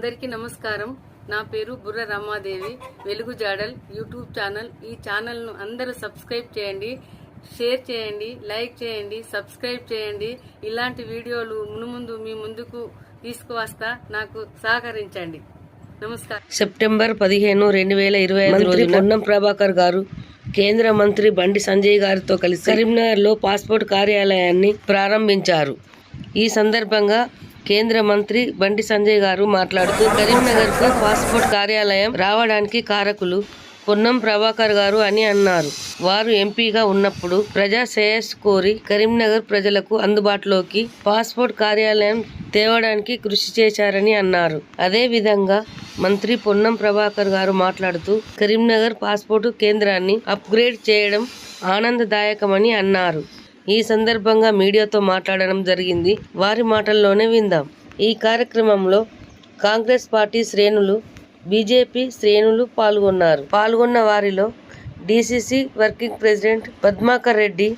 అందరికీ నమస్కారం. నా పేరు బుర్ర రమాదేవి. వెలుగు జాడల్ యూట్యూబ్ ఛానల్. ఈ ఛానల్ను అందరూ సబ్స్క్రైబ్ చేయండి షేర్ చేయండి లైక్ చేయండి సబ్స్క్రైబ్ చేయండి. ఇలాంటి వీడియోలు మునుముందు మీ ముందుకు తీసుకువస్తా నాకు సహకరించండి. నమస్కారం. సెప్టెంబర్ పదిహేను రెండు వేల ఇరవై ఐదు రోజున పొన్నం ప్రభాకర్ గారు కేంద్ర మంత్రి బండి సంజయ్ గారితో కలిసి కరీంనగర్లో పాస్పోర్ట్ కార్యాలయాన్ని ప్రారంభించారు. ఈ సందర్భంగా కేంద్ర మంత్రి బండి సంజయ్ గారు మాట్లాడుతూ కరీంనగర్కు పాస్పోర్ట్ కార్యాలయం రావడానికి కారకులు పొన్నం ప్రభాకర్ గారు అని అన్నారు. వారు ఎంపీగా ఉన్నప్పుడు ప్రజా శ్రేయస్ కోరి కరీంనగర్ ప్రజలకు అందుబాటులోకి పాస్పోర్ట్ కార్యాలయం తేవడానికి కృషి చేశారని అన్నారు. అదే విధంగా మంత్రి పొన్నం ప్రభాకర్ గారు మాట్లాడుతూ కరీంనగర్ పాస్పోర్ట్ కేంద్రాన్ని అప్గ్రేడ్ చేయడం ఆనందదాయకమని అన్నారు. ఈ సందర్భంగా మీడియాతో మాట్లాడడం జరిగింది. వారి మాటల్లోనే విందాం. ఈ కార్యక్రమంలో కాంగ్రెస్ పార్టీ శ్రేణులు బీజేపీ శ్రేణులు పాల్గొన్నారు. పాల్గొన్న వారిలో DCC working president Padmakar Reddy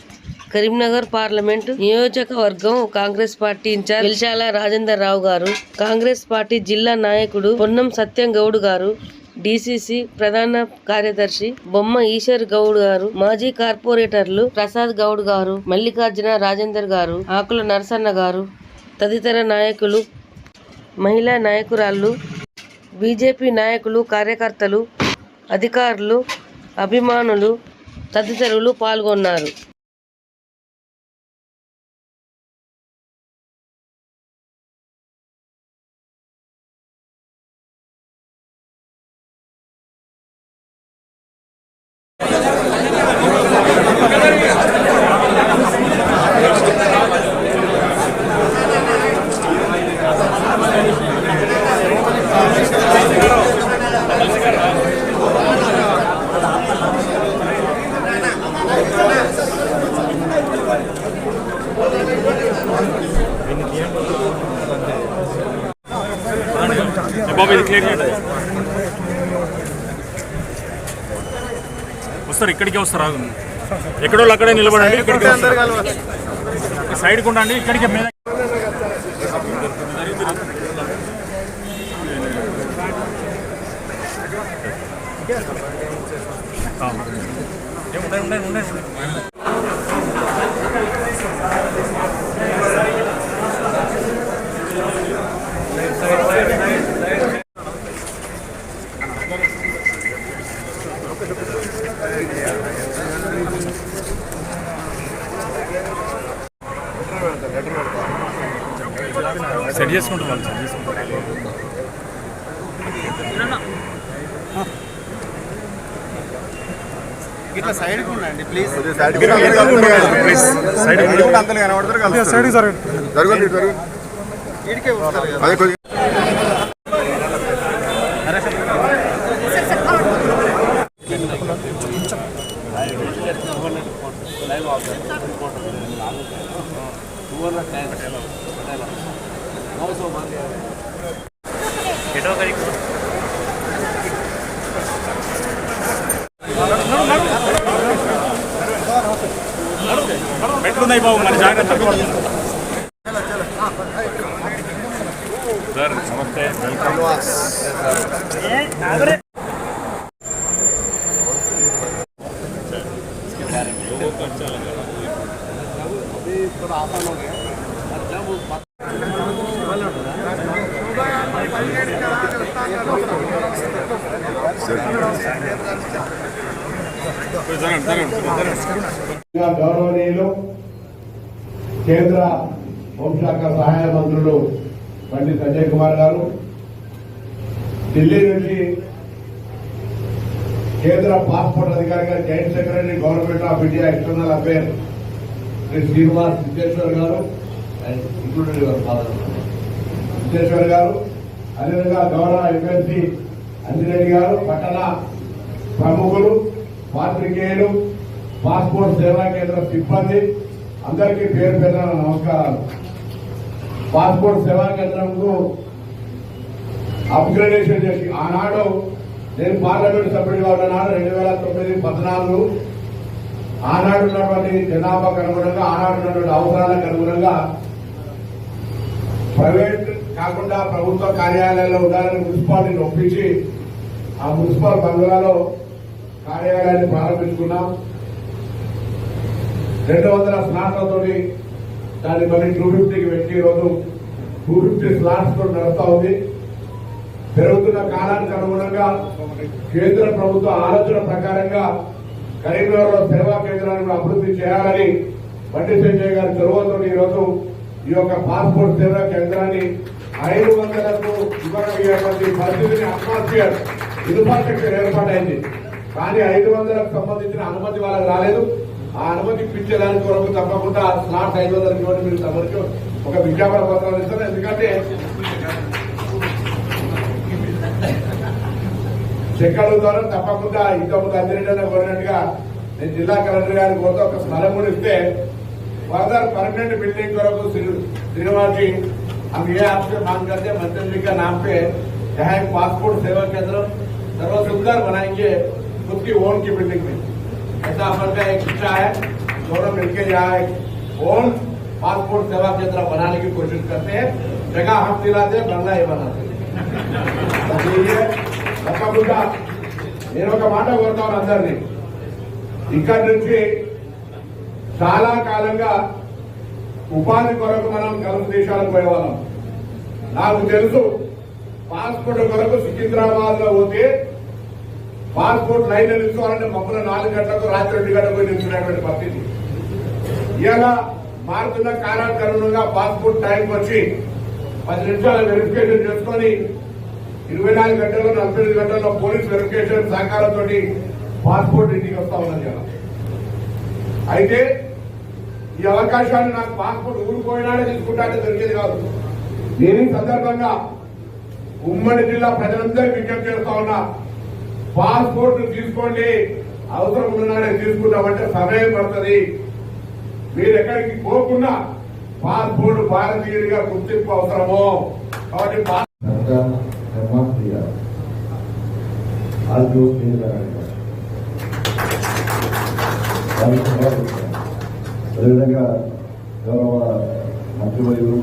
Karimnagar parliament నియోజకవర్గం Congress party in charge Vilchala Rajender Rao గారు కాంగ్రెస్ పార్టీ జిల్లా నాయకుడు పొన్నం సత్యం గౌడ్ గారు డిసిసి ప్రధాన కార్యదర్శి బొమ్మ ఈశ్వర్ గౌడ్ గారు మాజీ కార్పొరేటర్లు ప్రసాద్ గౌడ్ గారు మల్లికార్జున రాజేందర్ గారు ఆకుల నరసన్న గారు తదితర నాయకులు మహిళా నాయకురాళ్ళు బీజేపీ నాయకులు కార్యకర్తలు అధికారులు అభిమానులు తదితరులు పాల్గొన్నారు బాబు ఇది క్లియర్ చేయండి వస్తారు ఇక్కడికే వస్తారు ఆగు. ఎక్కడో అక్కడే నిలబడండి ఇక్కడికి సైడ్కి ఉండండి ఇక్కడికి మీద. ఉండండి ఉండండి ఉండండి సెట్ చేసుకుంటారు వాళ్ళు సెట్ చేసుకుంటారు ఇట్లా సైడ్ ఉండండి ప్లీజ్ ప్లీజ్ సైడ్ అంతలు కనబడతారు కదా సైడ్ జరగండి. జరగండి వీడికే వస్తారు ఎట్లున్నాయి బాబు మరి? జాగ్రత్త సార్ నమస్తే వెల్కమ్ గౌరవనీయులు కేంద్ర హోంశాఖ సహాయ మంత్రులు పండిత్ సంజయ్ కుమార్ గారు. ఢిల్లీ నుంచి కేంద్ర పాస్పోర్ట్ అధికారిగా joint secretary government of India external affair Shri Srinivas Siddheshwar గారు అండ్ ఇంక్లూడెడ్ ఫాదర్. సిద్ధేశ్వర్ గారు అదేవిధంగా గౌరవ ఎమ్మెల్సీ అంజిరెడ్డి గారు పట్టణ ప్రముఖులు పాత్రికేయులు పాస్పోర్ట్ సేవా కేంద్ర సిబ్బంది అందరికీ పేరు పేరున నమస్కారాలు. పాస్పోర్ట్ సేవా కేంద్రంకు అప్గ్రేడేషన్ చేసి ఆనాడు నేను పార్లమెంట్ సభ్యుడిగా ఉన్నాను రెండు వేల తొమ్మిది పద్నాలుగు ఆనాడు ఉన్నటువంటి జనాభాకు అనుగుణంగా ఆనాడు ఉన్నటువంటి అవసరాలకు అనుగుణంగా ప్రైవేట్ కాకుండా ప్రభుత్వ కార్యాలయాల్లో ఉండాలని మున్సిపాలిటీని ఒప్పించి ఆ మున్సిపల్ బంగ్లాలో కార్యాలయాన్ని ప్రారంభించుకున్నాం. రెండు వందల స్లాట్లతో దాన్ని మళ్ళీ టూ ఫిఫ్టీకి పెట్టి ఈరోజు టూ ఫిఫ్టీ స్లాట్స్తో నడుస్తా ఉంది. పెరుగుతున్న కాలానికి అనుగుణంగా కేంద్ర ప్రభుత్వ ఆలోచన ప్రకారంగా కరీంనగర్లో సేవా కేంద్రాన్ని అభివృద్ధి చేయాలని బండి సంజయ్ గారి చొరవతో ఈరోజు ఈ యొక్క పాస్పోర్ట్ సేవా కేంద్రాన్ని ఐదు వందలకు ఇవ్వగలిగేటువంటి పరిస్థితిని అట్మాస్ఫియర్ ఇన్ఫ్రాస్ట్రక్చర్ ఏర్పాటైంది. కానీ ఐదు వందలకు సంబంధించిన అనుమతి వాళ్ళకి రాలేదు. ఆ అనుమతి ఇప్పించేదానికి కొరకు తప్పకుండా స్లాట్ ఐదు వందలకి ఇవ్వండి మీరు తమరికి ఒక విజ్ఞాపన పత్రాలు ఇస్తారు ఎందుకంటే చెక్కల ద్వారా తప్పకుండా ఇంతకుముందు అందిరెడ్డి కోరినట్టుగా నేను జిల్లా కలెక్టర్ గారికి పోతే ఒక స్థలం కూడా ఇస్తే फर्दर परमानेंट बिल्डिंग करो तो श्रीनिवास जी हम ये आपसे मांग करते हैं मंत्री जी का नाम पे यहाँ एक पासपोर्ट सेवा केंद्र सर्व सुंदर बनाएंगे खुद की ओन की बिल्डिंग में ऐसा अपन का एक इच्छा है दोनों मिलकर यहाँ एक ओन पासपोर्ट सेवा केंद्र बनाने की कोशिश करते हैं जगह हम दिलाते हैं बंगला ही बनाते हैं తప్పకుండా నేను ఒక మాట కోరుతాను అందరినీ ఇక్కడి నుంచి చాలా కాలంగా ఉపాధి కొరకు మనం గల్ఫ్ దేశాలకు పోయేవాళ్ళం నాకు తెలుసు పాస్పోర్ట్ కొరకు సికింద్రాబాద్ లో పోతే పాస్పోర్ట్ లైన్ నిలుచుకోవాలంటే మమ్మల్ని నాలుగు గంటలకు రాత్రి రెండు గంటలకు పోయి నిల్చున్నటువంటి పరిస్థితి. ఇలా మారుతున్న కాలానికి పాస్పోర్ట్ టైంకి వచ్చి పది నిమిషాలు వెరిఫికేషన్ చేసుకొని ఇరవై నాలుగు గంటల్లో నలభై ఐదు గంటల్లో పోలీస్ వెరిఫికేషన్ సహకారంతో పాస్పోర్ట్ ఇంటికి వస్తా ఉన్నది ఇలా అయితే ఈ అవకాశాన్ని నాకు పాస్పోర్ట్ ఊరుకోయినాడే తీసుకుంటానే దొరికేది కాదు. నేను సందర్భంగా ఉమ్మడి జిల్లా ప్రజలందరూ విజ్ఞప్తి చేస్తా ఉన్నా. పాస్పోర్ట్ తీసుకోండి. అవసరం ఉన్ననాడే తీసుకుంటామంటే సమయం పడుతుంది. మీరు ఎక్కడికి పోకుండా పాస్పోర్ట్ భారతీయుడిగా గుర్తింపు అవసరము. కాబట్టి అదేవిధంగా గౌరవ మంత్రివర్యులు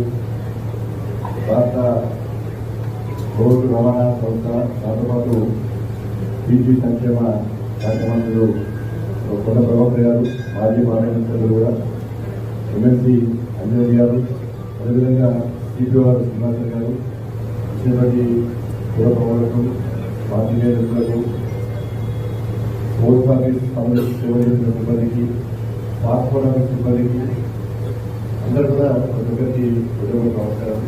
భారత రోడ్డు రవాణా సంస్థ దాంతోపాటు బీసీ సంక్షేమ శాఖ మంత్రులు కొండ ప్రభాకర్ గారు మాజీ పార్లమెంట్ కూడా ఎమ్మెల్సీ అంజలి గారు అదేవిధంగా సిపిఓ గారు శ్రీనివాసన్ గారు ఇచ్చినటువంటి పురప్రముఖులకు నేతలకు పోస్ట్ ఆఫీస్ సంబంధించి సేవ చేసిన సిబ్బందికి పాస్పోర్ట్ ఆఫీస్ సిబ్బందికి అందరూ కూడా ప్రతి ఒక్కరికి ఉద్యోగ నమస్కారం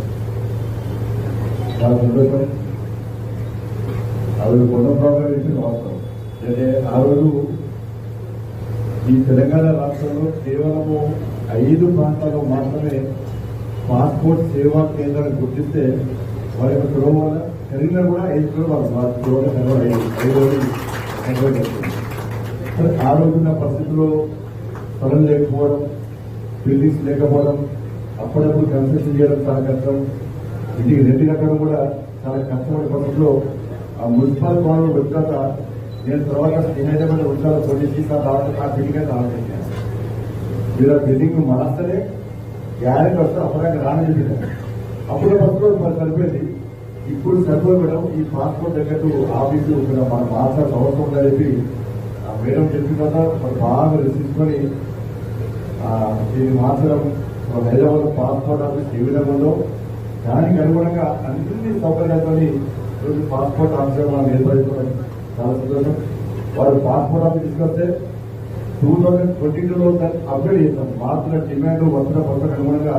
చాలా సంతోషం రోజు కొండ ప్రాబ్లం అయితే వాస్తవం. అంటే ఆ రోజు ఈ తెలంగాణ రాష్ట్రంలో కేవలము ఐదు ప్రాంతాల్లో మాత్రమే పాస్పోర్ట్ సేవా కేంద్రాన్ని గుర్తిస్తే వారి యొక్క చొరవ వల్ల కరీంనగర్ కూడా ఐదు చొరవ వాళ్ళ చొరవ ఐదు రోజులు ఆ రోజున్న పరిస్థితుల్లో స్థలం లేకపోవడం బిల్డింగ్స్ లేకపోవడం అప్పుడప్పుడు కన్స్ట్రక్షన్ చేయడం చాలా కష్టం. ఇంటికి రెండు కట్టడం కూడా చాలా కష్టమైన పరిస్థితుల్లో ఆ మున్సిపల్ భవనంలో వచ్చాక నేను తర్వాత హైదరాబాద్ వచ్చాక పోలీసు తర్వాత ఆ బిల్డింగ్ అయితే మీరు ఆ బిల్డింగ్ మార్చలే గ్యారెంటీ వస్తే అప్పటిదాకా రాని చెప్పింది అప్పుడు ఫస్ట్ రోజు మరి సరిపోయింది. ఇప్పుడు సరిపోయి మేడం ఈ పాస్పోర్ట్ దగ్గర ఆఫీసు మన మనం మార్చాల్సిన అవసరం ఉందని చెప్పి ఆ మేడం చెప్పిన తర్వాత మరి బాగా తీసుకొని దీన్ని మాత్రం మన హైదరాబాద్ పాస్పోర్ట్ ఆఫీస్ ఏ విధంగా ఉందో దానికి అనుగుణంగా అన్ని సౌకర్యాలతో ఈరోజు పాస్పోర్ట్ ఆఫీసర్ మనం ఏర్పడుకోవడం చాలా సంతోషం. వారు పాస్పోర్ట్ ఆఫీస్ తీసుకొస్తే టూ థౌజండ్ ట్వంటీ టూలో అప్గ్రేడ్ చేస్తాం. మార్పుల డిమాండ్ వస్తున్న కొత్తకు అనుగుణంగా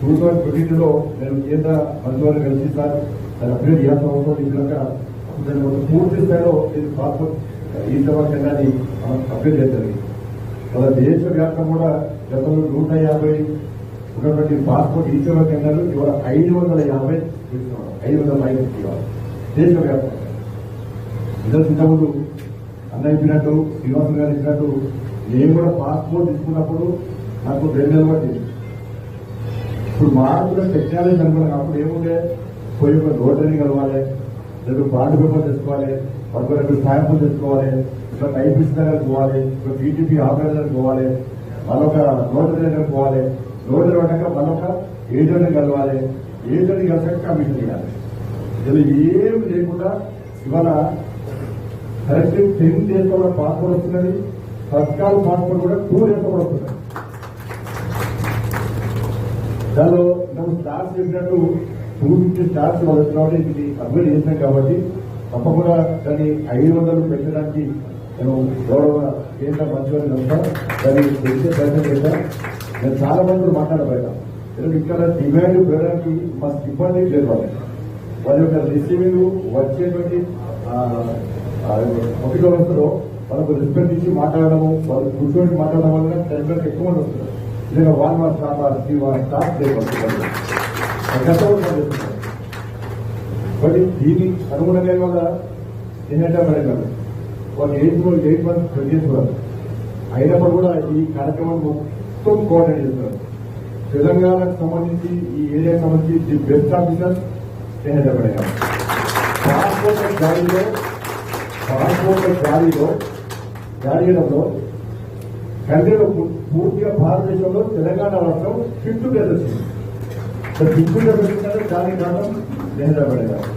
టూ థౌజండ్ ట్వంటీ టూలో నేను కేంద్ర మంత్రివారిని కలిసి సార్ దాన్ని అప్గ్రేడ్ చేయాల్సిన అవసరం ఇచ్చినాక దాన్ని మొత్తం పూర్తి స్థాయిలో ఇది పాస్పోర్ట్ ఈ సమాచారాన్ని కేంద్రాన్ని మనం అప్గ్రేడ్ చేస్తారు మన దేశవ్యాప్తంగా కూడా గతంలో నూట యాభై ఉన్నటువంటి పాస్పోర్ట్ ఈ సేవా కేంద్రాలు ఇవాళ ఐదు వందల యాభై ఐదు వందల ఐదు ఇవాళ దేశవ్యాప్తంగా ఇద్దరు ఇంతకుముందు అన్న ఇచ్చినట్టు శ్రీనివాసన్ గారు ఇచ్చినట్టు నేను కూడా పాస్పోర్ట్ తీసుకున్నప్పుడు నాకు రెండు నెలలు పట్టింది ఇప్పుడు మార్పుల టెక్నాలజీ అనుకున్నాం అప్పుడు ఏముండే? పోయి ఒక నోటరీ కలవాలి లేదు బాండ్ పేపర్ తెచ్చుకోవాలి ఒక రెండు స్టాంపులు తెచ్చుకోవాలి ఇట్లా టైపిస్ట్ దగ్గర పోవాలి ఒక టీటీపీ ఆఫీసర్ దగ్గర పోవాలి మరొక నోటరీ దగ్గర పోవాలి. నోటరీ పడ్డాక మరొక ఏజెంట్ కలవాలి. ఏజెంట్ కలిసాక కమిషన్ చేయాలి. ఇలా ఏమి లేకుండా ఇవాళ కరెక్ట్ టెన్ డేస్ కూడా పాస్పోర్ట్ వస్తున్నది తత్కాల పాస్పోర్ట్ కూడా టూ డేస్ కూడా వస్తున్నది దానిలో మనం స్టార్ట్ చెప్పినట్టు టూ ఫిఫ్టీ స్టార్స్ వస్తున్నాడు ఇది సబ్మిట్ చేసినాం కాబట్టి తప్పకుండా దాన్ని ఐదు వందలు పెంచడానికి నేను గౌరవ కేంద్ర మంత్రివర్గం కనుక దాన్ని పెంచే ప్రయత్నం చేశాను నేను చాలా మంది మాట్లాడబోయా ఎందుకంటే ఇక్కడ డిమాండ్ పెరగడానికి మా ఇబ్బంది లేదు వారి యొక్క రిసీవింగ్ వచ్చేటువంటి ఒకటి వస్తుందో వాళ్ళకు రెస్పెక్ట్ ఇచ్చి మాట్లాడడము వాళ్ళు కూర్చొని మాట్లాడడం వల్ల టెంపర్ ఎక్కువ మంది వస్తున్నారు. లేదా వాళ్ళు మా స్టాఫ్ వాళ్ళ స్టాఫ్ చేయబడుతున్నారు గతంలో చేస్తున్నారు. బట్ దీనికి అనుగుణంగా వల్ల ఏంటంటే మేడం వాళ్ళు ఎయిట్ ఎయిట్ మంత్స్ ప్రొడ్యూస్ అయినప్పుడు కూడా ఈ కార్యక్రమం మొత్తం కోఆర్డినేట్ చేస్తున్నారు. తెలంగాణకు సంబంధించి ఈ ఏరియాకి సంబంధించి the best officer స్నేహితుడే passport జారీలో passport జారీలో జారీలో కంట్రీలో పూర్తిగా భారతదేశంలో తెలంగాణ రాష్ట్రం ఫిఫ్త్ ప్లేస్ వచ్చింది ఫిఫ్త్ ప్లేస్ వచ్చిందంటే దానికి కారణం స్నేహితుడే గారు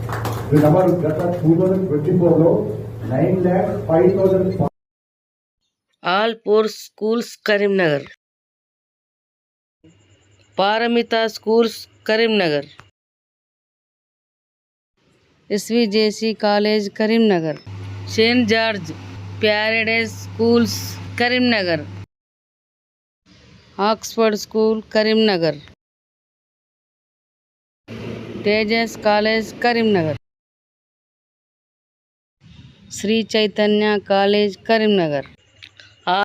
ఈ నెంబర్ గత టూ థౌజండ్ ట్వంటీ ఫోర్లో nine lakh five thousand Alphores schools Karimnagar Paramita schools Karimnagar S V J C college Karimnagar. Saint George Paradise school Karim Karimnagar. Oxford school Karimnagar. Tejas college Karimnagar. Sri Chaitanya college Karimnagar.